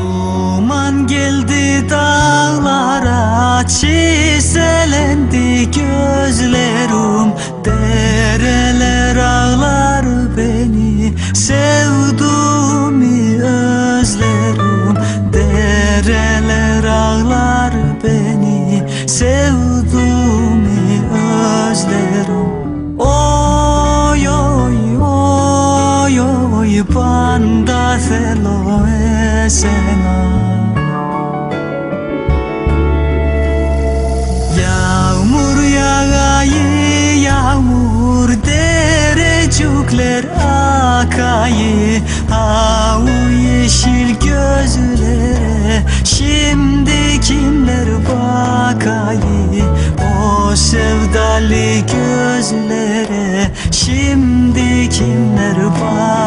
Duman geldi dağlara çiseler Felo esena Yağmur yağayı yağmur derecukler akayı Avu yeşil gözlere şimdi kimler bakayı O sevdalı gözlere şimdi kimler bakayı